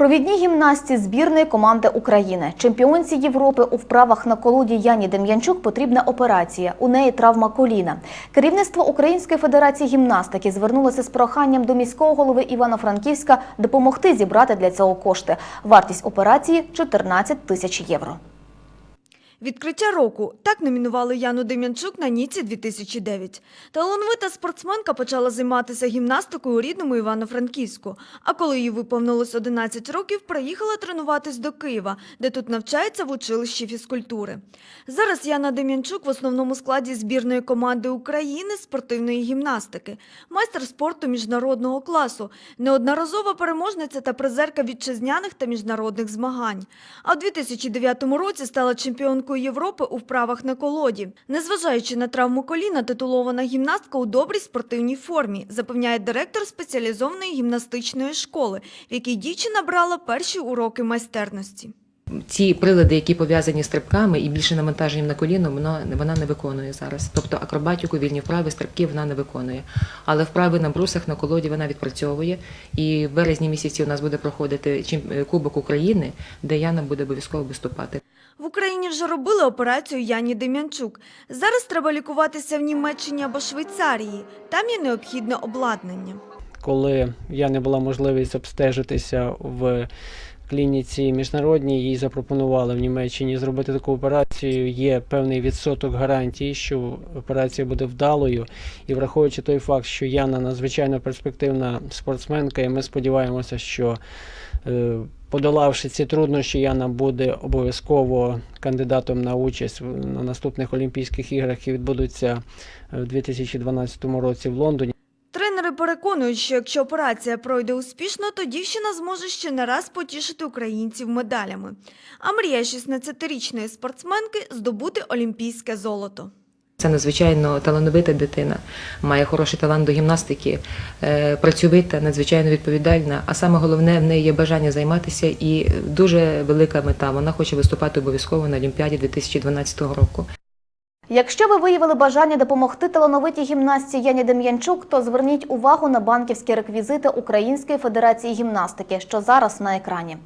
Провідній гімнасті збірної команди України, чемпіонці Європи у вправах на колоді Яні Дем'янчук потрібна операція. У неї травма коліна. Керівництво Української федерації гімнастики звернулося з проханням до міського голови Івано-Франківська допомогти зібрати для цього кошти. Вартість операції 14 тисяч євро. Відкриття року так номінували Яну Дем'янчук на Ніці 2009. Талановита спортсменка почала займатися гімнастикою у рідному Івано-Франківську. А коли їй виповнилось 11 років, приїхала тренуватись до Києва, де тут навчається в училищі фізкультури. Зараз Яна Дем'янчук в основному складі збірної команди України спортивної гімнастики, майстер спорту міжнародного класу, неодноразова переможниця та призерка вітчизняних та міжнародних змагань. А в 2009 році стала чемпіонкою Європи у вправах на колоді. Незважаючи на травму коліна, титулована гімнастка у добрій спортивній формі, запевняє директор спеціалізованої гімнастичної школи, в якій дівчина брала перші уроки майстерності. Ці прилади, які пов'язані з стрибками і більше навантаженням на коліно, вона, вона не виконує зараз. Тобто акробатику, вільні вправи, стрибки вона не виконує. Але вправи на брусах, на колоді вона відпрацьовує. І в березні місяці у нас буде проходити чемп- Кубок України, де Яна буде обов'язково виступати. В Україні вже робили операцію Яні Дем'янчук. Зараз треба лікуватися в Німеччині або Швейцарії. Там є необхідне обладнання. коли я не була можливість обстежитися в клініці міжнародній, їй запропонували в Німеччині зробити таку операцію. Є певний відсоток гарантії, що операція буде вдалою. І враховуючи той факт, що Яна надзвичайно перспективна спортсменка, і ми сподіваємося, що е, подолавши ці труднощі, Яна буде обов'язково кандидатом на участь на наступних Олімпійських іграх, які відбудуться е, в 2012 році в Лондоні. Переконують, що якщо операція пройде успішно, то дівчина зможе ще не раз потішити українців медалями. А мрія 16-річної спортсменки здобути олімпійське золото. Це надзвичайно талановита дитина, має хороший талант до гімнастики, е, працьовита, надзвичайно відповідальна. А саме головне, в неї є бажання займатися і дуже велика мета. Вона хоче виступати обов'язково на Олімпіаді 2012 року. Якщо ви виявили бажання допомогти талановитій гімнастці Яні Дем'янчук, то зверніть увагу на банківські реквізити Української федерації гімнастики, що зараз на екрані.